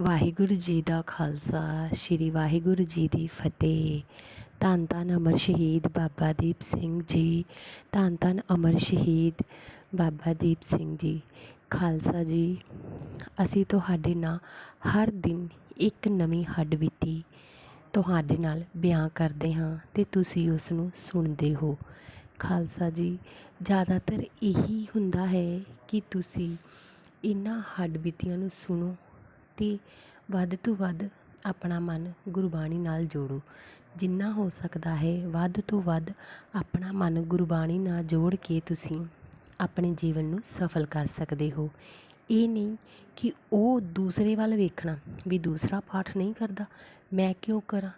ਵਾਹਿਗੁਰੂ ਜੀ ਦਾ ਖਾਲਸਾ, ਸ੍ਰੀ ਵਾਹਿਗੁਰੂ ਜੀ ਦੀ ਫਤਿਹ। ਧੰਨ ਧੰਨ ਅਮਰ ਸ਼ਹੀਦ ਬਾਬਾ ਦੀਪ ਸਿੰਘ ਜੀ, ਧੰਨ ਧੰਨ ਅਮਰ ਸ਼ਹੀਦ ਬਾਬਾ ਦੀਪ ਸਿੰਘ ਜੀ। ਖਾਲਸਾ ਜੀ, ਅਸੀਂ ਤੁਹਾਡੇ ਨਾਲ ਹਰ ਦਿਨ ਇੱਕ ਨਵੀਂ ਹੱਡ ਬੀਤੀ ਤੁਹਾਡੇ ਨਾਲ ਬਿਆਨ ਕਰਦੇ ਹਾਂ ਅਤੇ ਤੁਸੀਂ ਉਸ ਨੂੰ ਸੁਣਦੇ ਹੋ। ਖਾਲਸਾ ਜੀ, ਜ਼ਿਆਦਾਤਰ ਇਹੀ ਹੁੰਦਾ ਹੈ ਕਿ ਤੁਸੀਂ ਇਹਨਾਂ ਹੱਡ ਬੀਤੀਆਂ ਨੂੰ ਸੁਣੋ ਅਤੇ ਵੱਧ ਤੋਂ ਵੱਧ ਆਪਣਾ ਮਨ ਗੁਰਬਾਣੀ ਨਾਲ ਜੋੜੋ। ਜਿੰਨਾ ਹੋ ਸਕਦਾ ਹੈ, ਵੱਧ ਤੋਂ ਵੱਧ ਆਪਣਾ ਮਨ ਗੁਰਬਾਣੀ ਨਾਲ ਜੋੜ ਕੇ ਤੁਸੀਂ ਆਪਣੇ ਜੀਵਨ ਨੂੰ ਸਫਲ ਕਰ ਸਕਦੇ ਹੋ। ਇਹ ਨਹੀਂ ਕਿ ਉਹ ਦੂਸਰੇ ਵੱਲ ਵੇਖਣਾ ਵੀ ਦੂਸਰਾ ਪਾਠ ਨਹੀਂ ਕਰਦਾ। ਮੈਂ ਕਿਉਂ ਕਰਾਂ?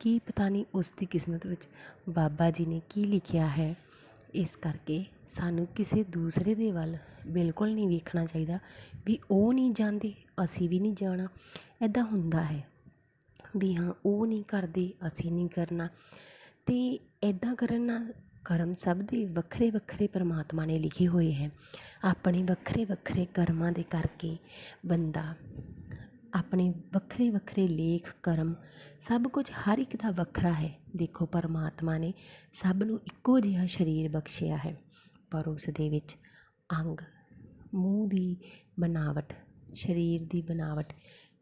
ਕੀ ਪਤਾ ਨਹੀਂ ਉਸ ਦੀ ਕਿਸਮਤ ਵਿੱਚ ਬਾਬਾ ਜੀ ਨੇ ਕੀ ਲਿਖਿਆ ਹੈ। ਇਸ ਕਰਕੇ ਸਾਨੂੰ ਕਿਸੇ ਦੂਸਰੇ ਦੇ ਵੱਲ ਬਿਲਕੁਲ ਨਹੀਂ ਵੇਖਣਾ ਚਾਹੀਦਾ ਵੀ ਉਹ ਨਹੀਂ ਜਾਂਦੇ ਅਸੀਂ ਵੀ ਨਹੀਂ ਜਾਣਾ। ਇੱਦਾਂ ਹੁੰਦਾ ਹੈ ਵੀ ਹਾਂ, ਉਹ ਨਹੀਂ ਕਰਦੇ, ਅਸੀਂ ਨਹੀਂ ਕਰਨਾ। ਅਤੇ ਇੱਦਾਂ ਕਰਨ ਨਾਲ ਕਰਮ ਸਭ ਦੇ ਵੱਖਰੇ ਵੱਖਰੇ ਪਰਮਾਤਮਾ ਨੇ ਲਿਖੇ ਹੋਏ ਹੈ। ਆਪਣੇ ਵੱਖਰੇ ਵੱਖਰੇ ਕਰਮਾਂ ਦੇ ਕਰਕੇ ਬੰਦਾ ਆਪਣੇ ਵੱਖਰੇ ਵੱਖਰੇ ਲੇਖ, ਕਰਮ ਸਭ ਕੁਝ ਹਰ ਇੱਕ ਦਾ ਵੱਖਰਾ ਹੈ। ਦੇਖੋ, ਪਰਮਾਤਮਾ ਨੇ ਸਭ ਨੂੰ ਇੱਕੋ ਜਿਹਾ ਸਰੀਰ ਬਖਸ਼ਿਆ ਹੈ। ਪਰ ਉਸ ਦੇ ਵਿੱਚ ਅੰਗ, ਮੂੰਹ ਦੀ ਬਣਾਵਟ ਸਰੀਰ ਦੀ ਬਣਾਵਟ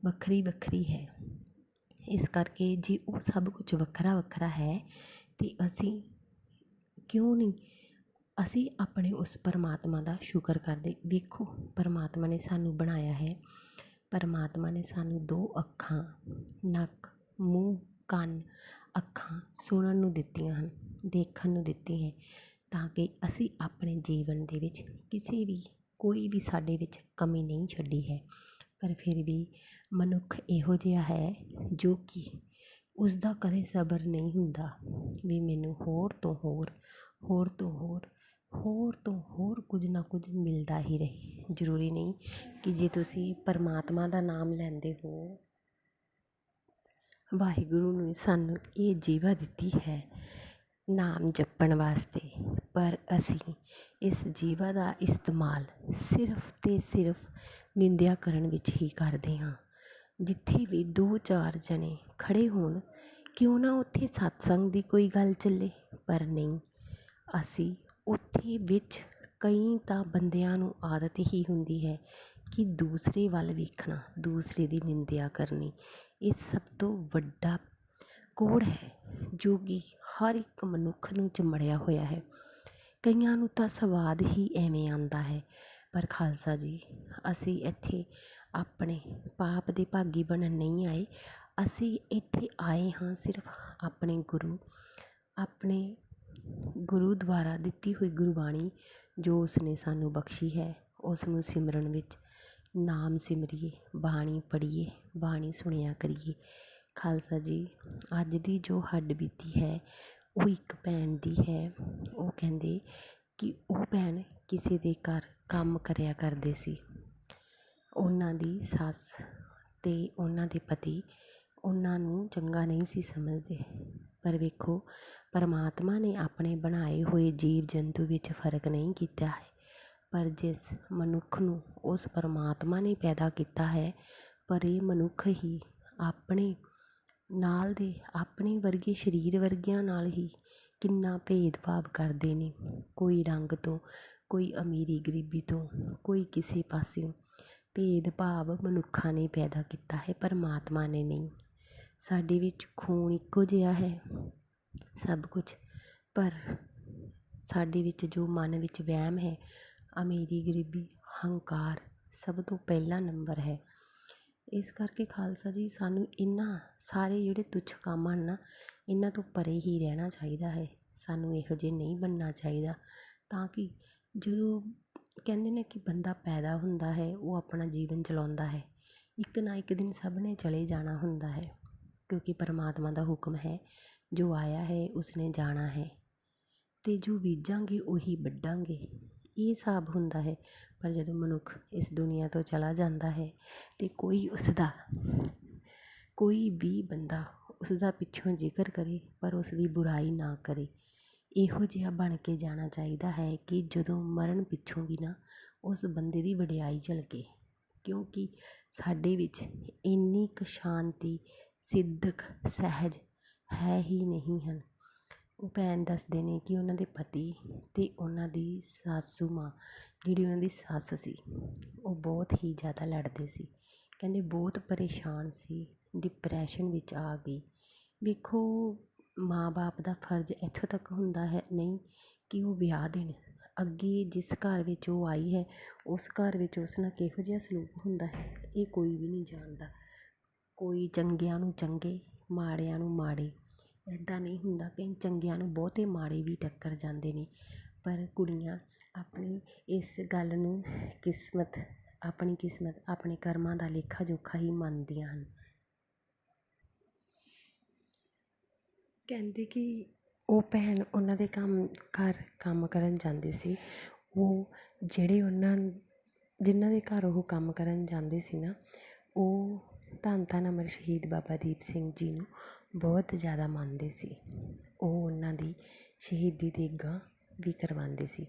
ਵੱਖਰੀ ਵੱਖਰੀ ਹੈ। ਇਸ ਕਰਕੇ ਜੇ ਉਹ ਸਭ ਕੁਝ ਵੱਖਰਾ ਵੱਖਰਾ ਹੈ, ਤਾਂ ਅਸੀਂ ਕਿਉਂ ਨਹੀਂ? ਅਸੀਂ ਆਪਣੇ ਉਸ ਪਰਮਾਤਮਾ ਦਾ ਸ਼ੁਕਰ ਕਰਦੇ। ਵੇਖੋ, ਪਰਮਾਤਮਾ ਨੇ ਸਾਨੂੰ ਬਣਾਇਆ ਹੈ। ਪਰਮਾਤਮਾ ਨੇ ਸਾਨੂੰ ਦੋ ਅੱਖਾਂ, ਨੱਕ, ਮੂੰਹ, ਕੰਨ, ਅੱਖਾਂ ਸੁਣਨ ਨੂੰ ਦਿੱਤੀਆਂ ਹਨ, ਦੇਖਣ ਨੂੰ ਦਿੱਤੀ ਹੈ ਤਾਂ ਕਿ ਅਸੀਂ ਆਪਣੇ ਜੀਵਨ ਦੇ ਵਿੱਚ ਕਿਸੇ ਵੀ ਕੋਈ ਵੀ ਸਾਡੇ ਵਿੱਚ ਕਮੀ ਨਹੀਂ ਛੱਡੀ ਹੈ। ਪਰ ਫਿਰ ਵੀ ਮਨੁੱਖ ਇਹੋ ਜਿਹਾ ਹੈ ਜੋ ਕਿ ਉਸਦਾ ਕਦੇ ਸਬਰ ਨਹੀਂ ਹੁੰਦਾ। ਵੀ ਮੈਨੂੰ ਹੋਰ ਤੋਂ ਹੋਰ ਹੋਰ ਤੋਂ ਹੋਰ ਹੋਰ ਤੋਂ ਹੋਰ ਕੁਝ ਨਾ ਕੁਝ ਮਿਲਦਾ ਹੀ ਰਹੇ। ਜ਼ਰੂਰੀ ਨਹੀਂ ਕਿ ਜੇ ਤੁਸੀਂ ਪਰਮਾਤਮਾ ਦਾ ਨਾਮ ਲੈਂਦੇ ਹੋ। ਵਾਹਿਗੁਰੂ ਨੇ ਸਾਨੂੰ ਇਹ ਜੀਵਾ ਦਿੱਤੀ ਹੈ ਨਾਮ ਜਪਣ ਵਾਸਤੇ। ਪਰ ਅਸੀਂ ਇਸ ਜੀਵਾ ਦਾ ਇਸਤੇਮਾਲ ਸਿਰਫ ਅਤੇ ਸਿਰਫ ਨਿੰਦਿਆ ਕਰਨ ਵਿੱਚ ਹੀ ਕਰਦੇ ਹਾਂ। ਜਿੱਥੇ ਵੀ ਦੋ ਚਾਰ ਜਣੇ ਖੜ੍ਹੇ ਹੋਣ, ਕਿਉਂ ਨਾ ਉੱਥੇ ਸਤਸੰਗ ਦੀ ਕੋਈ ਗੱਲ ਚੱਲੇ? ਪਰ ਨਹੀਂ, ਅਸੀਂ ਉੱਥੇ ਵਿੱਚ ਕਈ ਤਾਂ ਬੰਦਿਆਂ ਨੂੰ ਆਦਤ ਹੀ ਹੁੰਦੀ ਹੈ ਕਿ ਦੂਸਰੇ ਵੱਲ ਵੇਖਣਾ, ਦੂਸਰੇ ਦੀ ਨਿੰਦਿਆ ਕਰਨੀ। ਇਹ ਸਭ ਤੋਂ ਵੱਡਾ ਕੋੜ ਹੈ ਜੋ ਕਿ ਹਰ ਇੱਕ ਮਨੁੱਖ ਨੂੰ ਚਿੰਬੜਿਆ ਹੋਇਆ ਹੈ। ਕਈਆਂ ਨੂੰ ਤਾਂ ਸਵਾਦ ਹੀ ਐਵੇਂ ਆਉਂਦਾ ਹੈ। ਪਰ ਖਾਲਸਾ ਜੀ, ਅਸੀਂ ਇੱਥੇ ਆਪਣੇ ਪਾਪ ਦੇ ਭਾਗੀ ਬਣਨ ਨਹੀਂ ਆਏ। ਅਸੀਂ ਇੱਥੇ ਆਏ ਹਾਂ ਸਿਰਫ ਆਪਣੇ ਗੁਰੂ ਆਪਣੇ ਗੁਰੂ ਦੁਆਰਾ ਦਿੱਤੀ ਹੋਈ ਗੁਰਬਾਣੀ ਜੋ ਉਸਨੇ ਸਾਨੂੰ ਬਖਸ਼ੀ ਹੈ। ਉਸ ਨੂੰ ਸਿਮਰਨ ਵਿੱਚ ਨਾਮ ਸਿਮਰੀਏ, ਬਾਣੀ ਪੜ੍ਹੀਏ, ਬਾਣੀ ਸੁਣਿਆ ਕਰੀਏ। ਖਾਲਸਾ ਜੀ, ਅੱਜ ਦੀ ਜੋ ਹੱਡ ਬੀਤੀ ਹੈ ਉਹ ਇੱਕ ਭੈਣ ਦੀ ਹੈ। ਉਹ ਕਹਿੰਦੇ ਕਿ ਉਹ ਭੈਣ ਕਿਸੇ ਦੇ ਘਰ ਕੰਮ ਕਰਿਆ ਕਰਦੇ ਸੀ। ਉਹਨਾਂ ਦੀ ਸੱਸ ਅਤੇ ਉਹਨਾਂ ਦੇ ਪਤੀ ਉਹਨਾਂ ਨੂੰ ਚੰਗਾ ਨਹੀਂ ਸੀ ਸਮਝਦੇ। ਪਰ ਵੇਖੋ, ਪਰਮਾਤਮਾ ਨੇ ਆਪਣੇ ਬਣਾਏ ਹੋਏ ਜੀਵ ਜੰਤੂ ਵਿੱਚ ਫ਼ਰਕ ਨਹੀਂ ਕੀਤਾ ਹੈ। ਪਰ ਜਿਸ ਮਨੁੱਖ ਨੂੰ ਉਸ ਪਰਮਾਤਮਾ ਨੇ ਪੈਦਾ ਕੀਤਾ ਹੈ, ਪਰ ਇਹ ਮਨੁੱਖ ਹੀ ਆਪਣੇ ਨਾਲ ਦੇ ਆਪਣੇ ਵਰਗੇ ਸਰੀਰ ਵਰਗਿਆਂ ਨਾਲ ਹੀ ਕਿੰਨਾ ਭੇਦਭਾਵ ਕਰਦੇ ਨੇ। ਕੋਈ ਰੰਗ ਤੋਂ, ਕੋਈ ਅਮੀਰੀ ਗਰੀਬੀ ਤੋਂ, ਕੋਈ ਕਿਸੇ ਪਾਸਿਓਂ ਭੇਦਭਾਵ ਮਨੁੱਖਾਂ ਨੇ ਪੈਦਾ ਕੀਤਾ ਹੈ, ਪਰਮਾਤਮਾ ਨੇ ਨਹੀਂ। ਸਾਡੇ ਵਿੱਚ ਖੂਨ ਇੱਕੋ ਜਿਹਾ ਹੈ, ਸਭ ਕੁਛ ਪਰ ਸਾਡੇ ਵਿੱਚ ਜੋ ਮਨ ਵਿੱਚ ਵਹਿਮ ਹੈ, ਅਮੀਰੀ ਗਰੀਬੀ, ਹੰਕਾਰ ਸਭ ਤੋਂ ਪਹਿਲਾ ਨੰਬਰ ਹੈ। ਇਸ ਕਰਕੇ ਖਾਲਸਾ ਜੀ ਸਾਨੂੰ ਇਹਨਾਂ ਸਾਰੇ ਜਿਹੜੇ ਤੁੱਛ ਕੰਮ ਹਨ ਨਾ, ਇਹਨਾਂ ਤੋਂ ਪਰੇ ਹੀ ਰਹਿਣਾ ਚਾਹੀਦਾ ਹੈ। ਸਾਨੂੰ ਇਹੋ ਜਿਹੇ ਨਹੀਂ ਬਣਨਾ ਚਾਹੀਦਾ। ਤਾਂ ਕਿ ਜਦੋਂ ਕਹਿੰਦੇ ਨੇ ਕਿ ਬੰਦਾ ਪੈਦਾ ਹੁੰਦਾ ਹੈ, ਉਹ ਆਪਣਾ ਜੀਵਨ ਚਲਾਉਂਦਾ ਹੈ। ਇੱਕ ਨਾ ਇੱਕ ਦਿਨ ਸਭ ਨੇ ਚਲੇ ਜਾਣਾ ਹੁੰਦਾ ਹੈ, ਕਿਉਂਕਿ ਪਰਮਾਤਮਾ ਦਾ ਹੁਕਮ ਹੈ, ਜੋ ਆਇਆ ਹੈ, ਉਸਨੇ ਜਾਣਾ ਹੈ। ਅਤੇ ਜੋ ਬੀਜਾਂਗੇ, ਉਹੀ ਵੱਢਾਂਗੇ। ਇਹ ਹਿਸਾਬ ਹੁੰਦਾ ਹੈ। ਪਰ ਜਦੋਂ ਮਨੁੱਖ ਇਸ ਦੁਨੀਆ ਤੋਂ ਚਲਾ ਜਾਂਦਾ ਹੈ ਅਤੇ ਕੋਈ ਉਸਦਾ, ਕੋਈ ਵੀ ਬੰਦਾ ਉਸਦਾ ਪਿੱਛੋਂ ਜ਼ਿਕਰ ਕਰੇ ਪਰ ਉਸਦੀ ਬੁਰਾਈ ਨਾ ਕਰੇ, ਇਹੋ ਜਿਹਾ ਬਣ ਕੇ ਜਾਣਾ ਚਾਹੀਦਾ ਹੈ ਕਿ ਜਦੋਂ ਮਰਨ ਪਿੱਛੋਂ ਵੀ ਨਾ ਉਸ ਬੰਦੇ ਦੀ ਵਡਿਆਈ ਝਲਕੇ। ਕਿਉਂਕਿ ਸਾਡੇ ਵਿੱਚ ਇੰਨੀ ਕੁ ਸ਼ਾਂਤੀ, ਸਿੱਧਕ, ਸਹਿਜ ਹੈ ਹੀ ਨਹੀਂ ਹਨ। ਉਹ ਭੈਣ ਦੱਸਦੇ ਨੇ ਕਿ ਉਹਨਾਂ ਦੇ ਪਤੀ ਅਤੇ ਉਹਨਾਂ ਦੀ ਸਾਸੂ ਮਾਂ, ਜਿਹੜੀ ਉਹਨਾਂ ਦੀ ਸੱਸ ਸੀ, ਉਹ ਬਹੁਤ ਹੀ ਜ਼ਿਆਦਾ ਲੜਦੇ ਸੀ। ਕਹਿੰਦੇ ਬਹੁਤ ਪਰੇਸ਼ਾਨ ਸੀ ਡਿਪਰੈਸ਼ਨ ਵਿੱਚ ਆ ਗਈ। ਵੇਖੋ ਮਾਂ ਬਾਪ ਦਾ ਫਰਜ਼ ਇੱਥੋਂ ਤੱਕ ਹੁੰਦਾ ਹੈ ਨਹੀਂ ਕਿ ਉਹ ਵਿਆਹ ਦੇਣ। ਅੱਗੇ ਜਿਸ ਘਰ ਵਿੱਚ ਉਹ ਆਈ ਹੈ, ਉਸ ਘਰ ਵਿੱਚ ਉਸ ਨਾਲ ਕਿਹੋ ਜਿਹਾ ਸਲੂਕ ਹੁੰਦਾ ਹੈ, ਇਹ ਕੋਈ ਵੀ ਨਹੀਂ ਜਾਣਦਾ। ਕੋਈ ਚੰਗਿਆਂ ਨੂੰ ਚੰਗੇ, ਮਾੜਿਆਂ ਨੂੰ ਮਾੜੇ। ਇੱਦਾਂ ਨਹੀਂ ਹੁੰਦਾ ਕਿ ਚੰਗਿਆਂ ਨੂੰ ਬਹੁਤੇ ਮਾੜੇ ਵੀ ਟੱਕਰ ਜਾਂਦੇ ਨੇ। ਪਰ ਕੁੜੀਆਂ ਆਪਣੀ ਇਸ ਗੱਲ ਨੂੰ ਕਿਸਮਤ, ਆਪਣੀ ਕਿਸਮਤ, ਆਪਣੇ ਕਰਮਾਂ ਦਾ ਲੇਖਾ ਜੋਖਾ ਹੀ ਮੰਨਦੀਆਂ ਹਨ। ਕਹਿੰਦੇ ਕਿ ਉਹ ਭੈਣ ਉਹਨਾਂ ਦੇ ਕੰਮ, ਘਰ ਕੰਮ ਕਰਨ ਜਾਂਦੇ ਸੀ। ਉਹ ਜਿਹੜੇ ਉਹਨਾਂ, ਜਿਨ੍ਹਾਂ ਦੇ ਘਰ ਉਹ ਕੰਮ ਕਰਨ ਜਾਂਦੇ ਸੀ ਨਾ, ਉਹ ਧੰਨ ਧੰਨ ਅਮਰ ਸ਼ਹੀਦ ਬਾਬਾ ਦੀਪ ਸਿੰਘ ਜੀ ਨੂੰ ਬਹੁਤ ਜ਼ਿਆਦਾ ਮੰਨਦੇ ਸੀ। ਉਹ ਉਹਨਾਂ ਦੀ ਸ਼ਹੀਦੀ ਦੇਗਾਂ ਵੀ ਕਰਵਾਉਂਦੇ ਸੀ।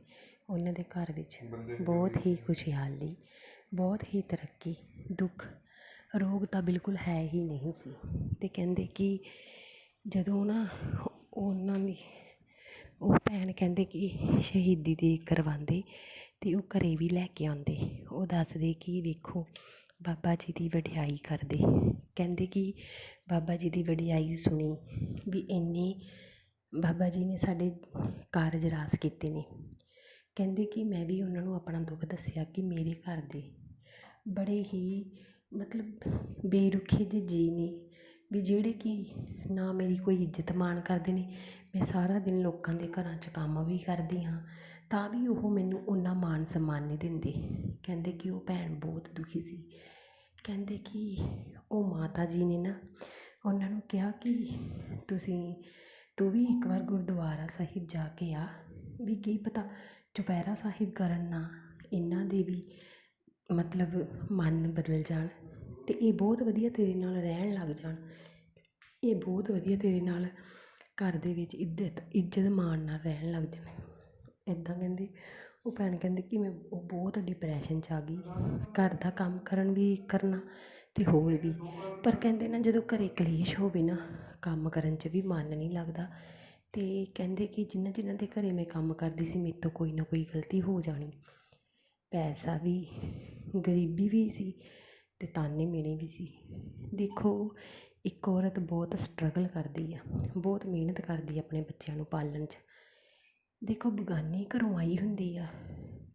ਉਹਨਾਂ ਦੇ ਘਰ ਵਿੱਚ ਬਹੁਤ ਹੀ ਖੁਸ਼ਹਾਲੀ, ਬਹੁਤ ਹੀ ਤਰੱਕੀ, ਦੁੱਖ, ਰੋਗ ਤਾਂ ਬਿਲਕੁਲ ਹੈ ਹੀ ਨਹੀਂ ਸੀ। ਅਤੇ ਕਹਿੰਦੇ ਕਿ ਜਦੋਂ ਨਾ ਉਹਨਾਂ ਦੀ, ਉਹ ਭੈਣ ਕਹਿੰਦੇ ਕਿ ਸ਼ਹੀਦੀ ਦੇ ਕਰਵਾਉਂਦੇ ਅਤੇ ਉਹ ਘਰ ਵੀ ਲੈ ਕੇ ਆਉਂਦੇ। ਉਹ ਦੱਸਦੇ ਕਿ ਵੇਖੋ, ਬਾਬਾ ਜੀ ਦੀ ਵਡਿਆਈ ਕਰਦੇ। ਕਹਿੰਦੇ ਕਿ ਬਾਬਾ ਜੀ ਦੀ ਵਡਿਆਈ ਸੁਣੀ, ਵੀ ਇੰਨੇ ਬਾਬਾ ਜੀ ਨੇ ਸਾਡੇ ਕਾਰਜ ਰਾਸ ਕੀਤੇ ਨੇ। ਕਹਿੰਦੇ ਕਿ ਮੈਂ ਵੀ ਉਹਨਾਂ ਨੂੰ ਆਪਣਾ ਦੁੱਖ ਦੱਸਿਆ ਕਿ ਮੇਰੇ ਘਰ ਦੇ ਬੜੇ ਹੀ ਮਤਲਬ ਬੇਰੁਖੀ ਜਿਹੇ ਜੀਅ ਨੇ, ਵੀ ਜਿਹੜੇ ਕਿ ਨਾ ਮੇਰੀ ਕੋਈ ਇੱਜ਼ਤ ਮਾਣ ਕਰਦੇ ਨੇ, ਮੈਂ ਸਾਰਾ ਦਿਨ ਲੋਕਾਂ ਦੇ ਘਰਾਂ 'ਚ ਕੰਮ ਵੀ ਕਰਦੀ ਹਾਂ, ਤਾਂ ਵੀ ਉਹ ਮੈਨੂੰ ਓਨਾ ਮਾਣ ਸਨਮਾਨ ਨਹੀਂ ਦਿੰਦੇ। ਕਹਿੰਦੇ ਕਿ ਉਹ ਭੈਣ ਬਹੁਤ ਦੁਖੀ ਸੀ। ਕਹਿੰਦੇ ਕਿ ਉਹ ਮਾਤਾ ਜੀ ਨੇ ਨਾ ਉਹਨਾਂ ਨੂੰ ਕਿਹਾ ਕਿ ਤੁਸੀਂ, ਤੂੰ ਵੀ ਇੱਕ ਵਾਰ ਗੁਰਦੁਆਰਾ ਸਾਹਿਬ ਜਾ ਕੇ ਆ। ਵੀ ਕੀ ਪਤਾ ਚੁਪਹਿਰਾ ਸਾਹਿਬ ਕਰਨ ਨਾਲ ਇਹਨਾਂ ਦੇ ਵੀ ਮਤਲਬ ਮਨ ਬਦਲ ਜਾਣ ਅਤੇ ਇਹ ਬਹੁਤ ਵਧੀਆ ਤੇਰੇ ਨਾਲ ਰਹਿਣ ਲੱਗ ਜਾਣ। ਇਹ ਬਹੁਤ ਵਧੀਆ ਤੇਰੇ ਨਾਲ ਘਰ ਦੇ ਵਿੱਚ ਇੱਜ਼ਤ ਇੱਜ਼ਤ ਮਾਣ ਨਾਲ ਰਹਿਣ ਲੱਗ ਜਾਣ। ਇੱਦਾਂ ਕਹਿੰਦੇ ਉਹ ਭੈਣ ਕਹਿੰਦੀ ਕਿ ਮੈਂ, ਉਹ ਬਹੁਤ ਡਿਪਰੈਸ਼ਨ 'ਚ ਆ ਗਈ। ਘਰ ਦਾ ਕੰਮ ਕਰਨ ਵੀ ਕਰਨਾ ਅਤੇ ਹੋਰ ਵੀ। ਪਰ ਕਹਿੰਦੇ ਨਾ ਜਦੋਂ ਘਰ ਕਲੇਸ਼ ਹੋਵੇ ਨਾ, ਕੰਮ ਕਰਨ 'ਚ ਵੀ ਮਨ ਨਹੀਂ ਲੱਗਦਾ। ਅਤੇ ਕਹਿੰਦੇ ਕਿ ਜਿਨ੍ਹਾਂ ਜਿਨ੍ਹਾਂ ਦੇ ਘਰ ਮੈਂ ਕੰਮ ਕਰਦੀ ਸੀ, ਮੇਰੇ ਤੋਂ ਕੋਈ ਨਾ ਕੋਈ ਗਲਤੀ ਹੋ ਜਾਣੀ। ਪੈਸਾ ਵੀ, ਗਰੀਬੀ ਵੀ ਸੀ ਅਤੇ ਤਾਨੇ ਮਿਹਣੇ ਵੀ ਸੀ। ਦੇਖੋ, ਇੱਕ ਔਰਤ ਬਹੁਤ ਸਟਰਗਲ ਕਰਦੀ ਆ, ਬਹੁਤ ਮਿਹਨਤ ਕਰਦੀ ਆ ਆਪਣੇ ਬੱਚਿਆਂ ਨੂੰ ਪਾਲਣ 'ਚ। ਦੇਖੋ, ਬੇਗਾਨੇ ਘਰੋਂ ਆਈ ਹੁੰਦੀ ਆ।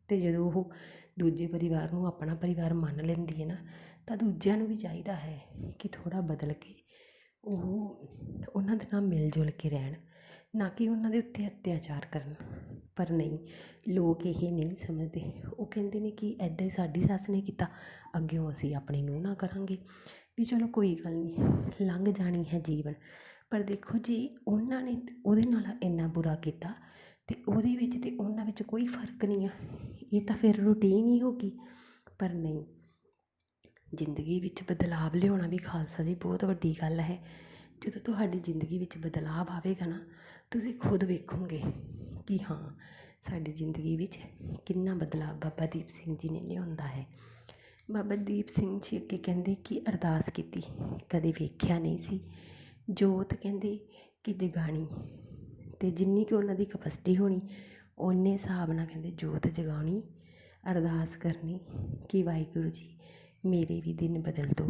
ਅਤੇ ਜਦੋਂ ਉਹ ਦੂਜੇ ਪਰਿਵਾਰ ਨੂੰ ਆਪਣਾ ਪਰਿਵਾਰ ਮੰਨ ਲੈਂਦੀ ਹੈ ਨਾ, ਤਾਂ ਦੂਜਿਆਂ ਨੂੰ ਵੀ ਚਾਹੀਦਾ ਹੈ ਕਿ ਥੋੜ੍ਹਾ ਬਦਲ ਕੇ ਉਹ ਉਹਨਾਂ ਦੇ ਨਾਲ ਮਿਲ ਜੁਲ ਕੇ ਰਹਿਣ। ਨਾ ਕਿ ਉਹਨਾਂ ਦੇ ਉੱਤੇ ਅਤਿਆਚਾਰ ਕਰਨ। ਪਰ ਨਹੀਂ, ਲੋਕ ਇਹ ਨਹੀਂ ਸਮਝਦੇ। ਉਹ ਕਹਿੰਦੇ ਨੇ ਕਿ ਇੱਦਾਂ ਹੀ ਸਾਡੀ ਸੱਸ ਨੇ ਕੀਤਾ, ਅੱਗਿਓਂ ਅਸੀਂ ਆਪਣੀ ਨੂੰਹ ਨਾਲ ਕਰਾਂਗੇ। ਵੀ ਚਲੋ ਕੋਈ ਗੱਲ ਨਹੀਂ, ਲੰਘ ਜਾਣੀ ਹੈ ਜੀਵਨ। ਪਰ ਦੇਖੋ, ਜੀ ਉਹਨਾਂ ਨੇ ਉਹਦੇ ਨਾਲ ਇੰਨਾ ਬੁਰਾ ਕੀਤਾ ਅਤੇ ਉਹਦੇ ਵਿੱਚ ਅਤੇ ਉਹਨਾਂ ਵਿੱਚ ਕੋਈ ਫ਼ਰਕ ਨਹੀਂ ਆ। ਇਹ ਤਾਂ ਫਿਰ ਰੂਟੀਨ ਹੀ ਹੋ ਗਈ, ਪਰ ਨਹੀਂ। ਜ਼ਿੰਦਗੀ ਵਿੱਚ ਬਦਲਾਵ ਲਿਆਉਣਾ ਵੀ ਖਾਲਸਾ ਜੀ ਬਹੁਤ ਵੱਡੀ ਗੱਲ ਹੈ। ਜਦੋਂ ਤੁਹਾਡੀ ਜ਼ਿੰਦਗੀ ਵਿੱਚ ਬਦਲਾਵ ਆਵੇਗਾ ਨਾ, ਤੁਸੀਂ ਖੁਦ ਵੇਖੋਗੇ ਕਿ ਹਾਂ, ਸਾਡੀ ਜ਼ਿੰਦਗੀ ਵਿੱਚ ਕਿੰਨਾ ਬਦਲਾਵ ਬਾਬਾ ਦੀਪ ਸਿੰਘ ਜੀ ਨੇ ਲਿਆਉਂਦਾ ਹੈ। ਬਾਬਾ ਦੀਪ ਸਿੰਘ ਜੀ ਅੱਗੇ ਕਹਿੰਦੇ ਕਿ ਅਰਦਾਸ ਕੀਤੀ, ਕਦੇ ਵੇਖਿਆ ਨਹੀਂ ਸੀ। ਜੋਤ ਕਹਿੰਦੇ ਕਿ ਜਗਾਣੀ ਅਤੇ ਜਿੰਨੀ ਕੁ ਉਹਨਾਂ ਦੀ ਕਪੈਸਿਟੀ ਹੋਣੀ ਓਨੇ ਹਿਸਾਬ ਨਾਲ ਕਹਿੰਦੇ ਜੋਤ ਜਗਾਉਣੀ, ਅਰਦਾਸ ਕਰਨੀ ਕਿ ਵਾਹਿਗੁਰੂ ਜੀ ਮੇਰੇ ਵੀ ਦਿਨ ਬਦਲ ਦਿਓ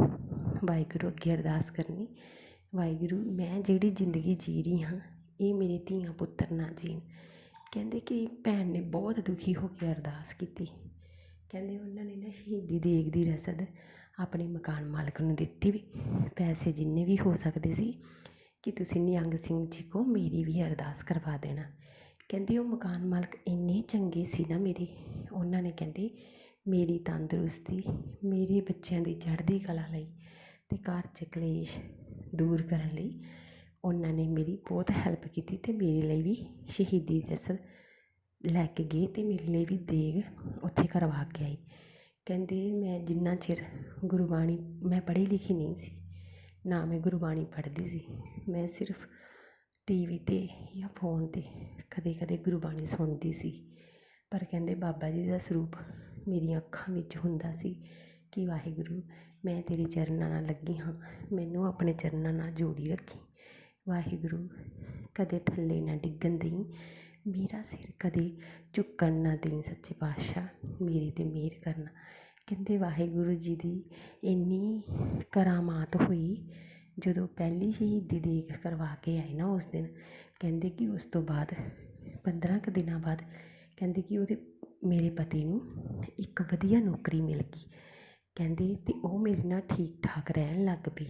ਵਾਹਿਗੁਰੂ ਅੱਗੇ ਅਰਦਾਸ ਕਰਨੀ, ਵਾਹਿਗੁਰੂ ਮੈਂ ਜਿਹੜੀ ਜ਼ਿੰਦਗੀ ਜੀ ਰਹੀ ਹਾਂ, ਇਹ ਮੇਰੇ ਧੀਆਂ ਪੁੱਤਰ ਨਾ ਜੀਣ। ਕਹਿੰਦੇ ਕਿ ਭੈਣ ਨੇ ਬਹੁਤ ਦੁਖੀ ਹੋ ਕੇ ਅਰਦਾਸ ਕੀਤੀ। ਕਹਿੰਦੇ ਉਹਨਾਂ ਨੇ ਨਾ ਸ਼ਹੀਦੀ ਦੇਗ ਦੀ ਰਸਦ ਆਪਣੇ ਮਕਾਨ ਮਾਲਕ ਨੂੰ ਦਿੱਤੀ ਵੀ, ਪੈਸੇ ਜਿੰਨੇ ਵੀ ਹੋ ਸਕਦੇ ਸੀ ਕਿ ਤੁਸੀਂ ਨਿਹੰਗ ਸਿੰਘ ਜੀ ਕੋ ਮੇਰੀ ਵੀ ਅਰਦਾਸ ਕਰਵਾ ਦੇਣਾ। ਕਹਿੰਦੇ ਉਹ ਮਕਾਨ ਮਾਲਕ ਇੰਨੇ ਚੰਗੇ ਸੀ ਨਾ ਮੇਰੇ। ਉਹਨਾਂ ਨੇ ਕਹਿੰਦੇ, ਮੇਰੀ ਤੰਦਰੁਸਤੀ, ਮੇਰੇ ਬੱਚਿਆਂ ਦੀ ਚੜ੍ਹਦੀ ਕਲਾ ਲਈ ਅਤੇ ਘਰ 'ਚ ਕਲੇਸ਼ ਦੂਰ ਕਰਨ ਲਈ ਉਹਨਾਂ ਨੇ ਮੇਰੀ ਬਹੁਤ ਹੈਲਪ ਕੀਤੀ ਅਤੇ ਮੇਰੇ ਲਈ ਵੀ ਸ਼ਹੀਦੀ ਰਸਦ ਲੈ ਕੇ ਗਏ ਅਤੇ ਮੇਰੇ ਲਈ ਵੀ ਦੇਗ ਉੱਥੇ ਕਰਵਾ ਕੇ ਆਈ ਕਹਿੰਦੇ, ਮੈਂ ਜਿੰਨਾ ਚਿਰ ਗੁਰਬਾਣੀ, ਮੈਂ ਪੜ੍ਹੀ ਲਿਖੀ ਨਹੀਂ ਸੀ ਨਾ ਮੈਂ ਗੁਰਬਾਣੀ ਪੜ੍ਹਦੀ ਸੀ। ਮੈਂ ਸਿਰਫ ਟੀ ਵੀ 'ਤੇ ਜਾਂ ਫੋਨ 'ਤੇ ਕਦੇ ਕਦੇ ਗੁਰਬਾਣੀ ਸੁਣਦੀ ਸੀ। ਪਰ ਕਹਿੰਦੇ ਬਾਬਾ ਜੀ ਦਾ ਸਰੂਪ ਮੇਰੀਆਂ ਅੱਖਾਂ ਵਿੱਚ ਹੁੰਦਾ ਸੀ ਕਿ ਵਾਹਿਗੁਰੂ, ਮੈਂ ਤੇਰੇ ਚਰਨਾਂ ਨਾਲ ਲੱਗੀ ਹਾਂ। ਮੈਨੂੰ ਆਪਣੇ ਚਰਨਾਂ ਨਾਲ ਜੋੜੀ ਰੱਖੀ। ਵਾਹਿਗੁਰੂ, ਕਦੇ ਥੱਲੇ ਨਾ ਡਿੱਗਣ ਦੇਈਂ। ਮੇਰਾ ਸਿਰ ਕਦੇ ਝੁਕਣ ਨਾ ਦੇਈਂ। ਸੱਚੇ ਪਾਤਸ਼ਾਹ, ਮੇਰੇ 'ਤੇ ਮਿਹਰ ਕਰਨਾ। ਕਹਿੰਦੇ ਵਾਹਿਗੁਰੂ ਜੀ ਦੀ ਇੰਨੀ ਕਰਾਮਾਤ ਹੋਈ, ਜਦੋਂ ਪਹਿਲੀ ਸ਼ਹੀਦੀ ਦੇਗ ਕਰਵਾ ਕੇ ਆਏ ਨਾ ਉਸ ਦਿਨ, ਕਹਿੰਦੇ ਕਿ ਉਸ ਤੋਂ ਬਾਅਦ, ਪੰਦਰਾਂ ਕੁ ਦਿਨਾਂ ਬਾਅਦ, ਕਹਿੰਦੇ ਕਿ ਉਹਦੇ ਮੇਰੇ ਪਤੀ ਨੂੰ ਇੱਕ ਵਧੀਆ ਨੌਕਰੀ ਮਿਲ ਗਈ। ਕਹਿੰਦੇ ਅਤੇ ਉਹ ਮੇਰੇ ਨਾਲ ਠੀਕ ਠਾਕ ਰਹਿਣ ਲੱਗ ਪਈ।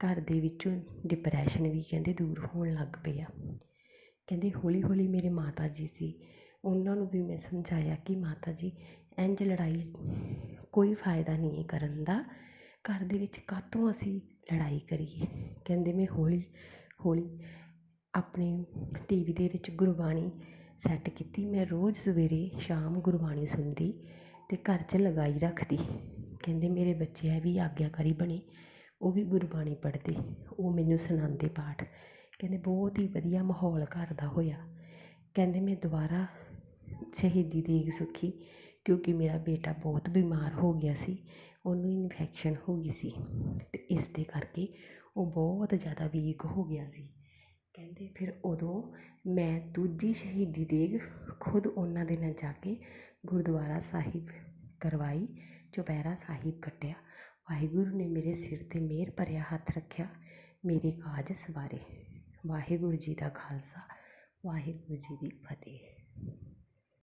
ਘਰ ਦੇ ਵਿੱਚੋਂ ਡਿਪਰੈਸ਼ਨ ਵੀ ਕਹਿੰਦੇ ਦੂਰ ਹੋਣ ਲੱਗ ਪਿਆ ਕਹਿੰਦੇ ਹੌਲੀ ਹੌਲੀ ਮੇਰੇ ਮਾਤਾ ਜੀ ਸੀ, ਉਹਨਾਂ ਨੂੰ ਵੀ ਮੈਂ ਸਮਝਾਇਆ ਕਿ ਮਾਤਾ ਜੀ, ਇੰਝ ਲੜਾਈ ਕੋਈ ਫਾਇਦਾ ਨਹੀਂ ਹੈ ਕਰਨ ਦਾ। ਘਰ ਦੇ ਵਿੱਚ ਕਾਹਤੋਂ ਅਸੀਂ ਲੜਾਈ ਕਰੀਏ? ਕਹਿੰਦੇ ਮੈਂ ਹੌਲੀ ਹੌਲੀ ਆਪਣੇ ਟੀ ਵੀ ਦੇ ਵਿੱਚ ਗੁਰਬਾਣੀ ਸੈੱਟ ਕੀਤੀ। ਮੈਂ ਰੋਜ਼ ਸਵੇਰੇ ਸ਼ਾਮ ਗੁਰਬਾਣੀ ਸੁਣਦੀ ਅਤੇ ਘਰ 'ਚ ਲਗਾਈ ਰੱਖਦੀ। ਕਹਿੰਦੇ ਮੇਰੇ ਬੱਚੇ ਵੀ ਆਗਿਆਕਾਰੀ ਬਣੇ, ਉਹ ਵੀ ਗੁਰਬਾਣੀ ਪੜ੍ਹਦੇ, ਉਹ ਮੈਨੂੰ ਸੁਣਾਉਂਦੇ ਪਾਠ। ਕਹਿੰਦੇ ਬਹੁਤ ਹੀ ਵਧੀਆ ਮਾਹੌਲ ਘਰ ਦਾ ਹੋਇਆ। ਕਹਿੰਦੇ ਮੈਂ ਦੁਬਾਰਾ ਸ਼ਹੀਦੀ ਦੇਗ ਸੁੱਖੀ ਕਿਉਂਕਿ ਮੇਰਾ ਬੇਟਾ ਬਹੁਤ ਬਿਮਾਰ ਹੋ ਗਿਆ ਸੀ, ਉਹਨੂੰ ਇਨਫੈਕਸ਼ਨ ਹੋ ਗਈ ਸੀ ਅਤੇ ਇਸ ਦੇ ਕਰਕੇ ਉਹ ਬਹੁਤ ਜ਼ਿਆਦਾ ਵੀਕ ਹੋ ਗਿਆ ਸੀ। ਕਹਿੰਦੇ ਫਿਰ ਉਦੋਂ ਮੈਂ ਦੂਜੀ ਸ਼ਹੀਦੀ ਦੇਗ ਖੁਦ ਉਹਨਾਂ ਦੇ ਨਾਲ ਜਾ ਕੇ ਗੁਰਦੁਆਰਾ ਸਾਹਿਬ ਕਰਵਾਈ, ਚੁਪਹਿਰਾ ਸਾਹਿਬ ਕੱਟਿਆ। ਵਾਹਿਗੁਰੂ ਨੇ ਮੇਰੇ ਸਿਰ 'ਤੇ ਮਿਹਰ ਭਰਿਆ ਹੱਥ ਰੱਖਿਆ, ਮੇਰੇ ਕਾਜ ਸਵਾਰੇ। ਵਾਹਿਗੁਰੂ ਜੀ ਦਾ ਖਾਲਸਾ, ਵਾਹਿਗੁਰੂ ਜੀ ਦੀ ਫਤਿਹ।